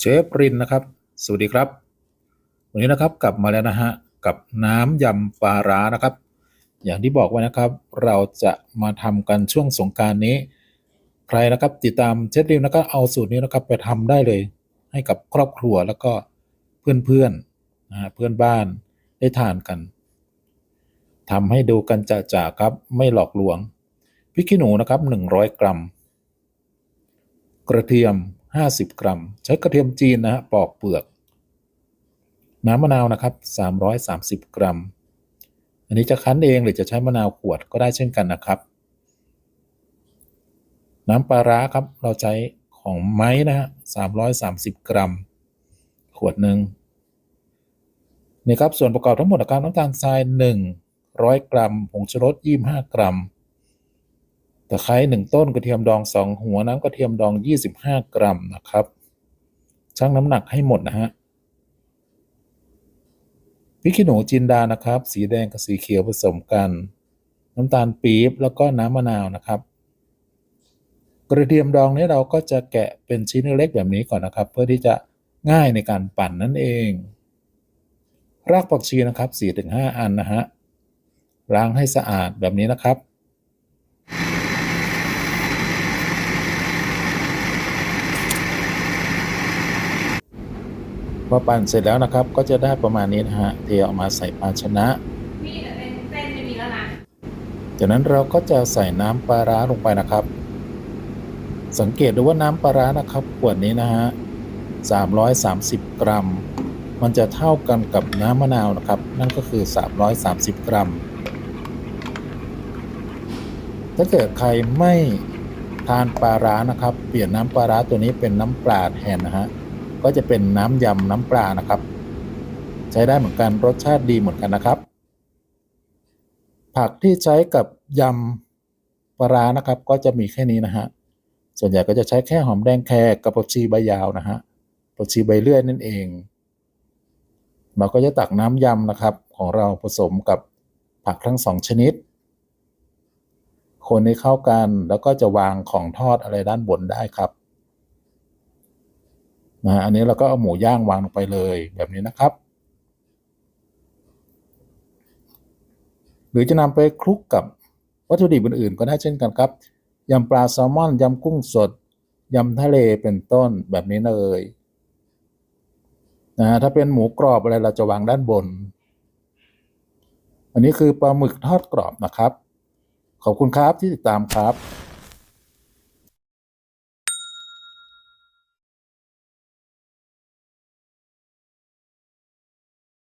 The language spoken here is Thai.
เชฟรินนะครับ สวัสดีครับ วันนี้นะครับกลับมาแล้วนะฮะกับน้ำยำปลาร้านะครับ อย่างที่บอกไว้นะครับ เราจะมาทำกันช่วงสงการนี้ ใครนะครับติดตามเชฟรินแล้วก็เอาสูตรนี้นะครับไปทำได้เลยให้กับครอบครัวแล้วก็เพื่อนๆนะฮะเพื่อนบ้านได้ทานกันทำให้ดูกันจะๆครับไม่หลอกลวงพริกขี้หนูนะครับ 100 กรัม กระเทียม 50 กรัม ใช้กระเทียมจีนนะฮะปอกเปลือก น้ำมะนาวนะครับ 330 กรัม อันนี้จะคั้นเองหรือจะใช้มะนาวขวดก็ได้เช่นกันนะครับ น้ำปลาร้าครับ เราใช้ของไม้นะฮะ330 กรัม ขวดหนึ่งนี่ครับส่วนประกอบทั้งหมดนะครับน้ำตาลทราย 100 กรัมผงชูรส25 กรัม ตะไคร้หนึ่งต้นกระเทียมดองสองหัวน้ำกระเทียมดอง25กรัมนะครับชั่งน้ำหนักให้หมดนะฮะพริกขี้หนูจินดานะครับ สีแดงกับสีเขียวผสมกัน น้ำตาลปี๊บแล้วก็น้ำมะนาวนะครับ กระเทียมดองนี้เราก็จะแกะเป็นชิ้นเล็กแบบนี้ก่อนนะครับ เพื่อที่จะง่ายในการปั่นนั่นเอง รากผักชีนะครับ4-5 อันนะฮะล้างให้สะอาดแบบนี้นะครับ พอปั่นเสร็จแล้วนะครับ ก็จะได้ประมาณนี้นะฮะเทออกมาใส่ภาชนะมีแต่เป็นเส้นไม่มีแล้วนะจากนั้นเราก็จะใส่น้ำปลาร้าลงไปนะครับ สังเกตดูว่าน้ำปลาร้านะครับขวดนี้นะฮะ330 กรัม มันจะเท่ากันกับน้ำมะนาวนะครับ นั่นก็คือ 330 กรัม ถ้าเกิดใครไม่ทานปลาร้านะครับ เปลี่ยนน้ำปลาร้าตัวนี้เป็นน้ำปลาแทนนะฮะ ก็จะเป็นน้ำยำน้ำปลานะครับ ใช้ได้เหมือนกันรสชาติดีเหมือนกันนะครับ ผักที่ใช้กับยำปลานะครับ ก็จะมีแค่นี้นะฮะส่วนใหญ่ก็จะใช้แค่หอมแดงแครกับผักชีใบยาวนะฮะผักชีใบเลื่อยนั่นเองเราก็จะตักน้ำยำนะครับ ของเราผสมกับผักทั้งสองชนิด คนให้เข้ากันแล้วก็จะวางของทอดอะไรด้านบนได้ครับ นะอันนี้เราก็เอาหมูย่างวางลงไปเลยแบบนี้นะครับ หรือจะนำไปคลุกกับวัตถุดิบอื่นๆ ก็ได้เช่นกันครับยำปลาแซลมอนยำกุ้งสดยำทะเลเป็นต้นแบบนี้เลยนะถ้าเป็นหมูกรอบอะไรเราจะวางด้านบน อันนี้คือปลาหมึกทอดกรอบนะครับ ขอบคุณครับที่ติดตามครับ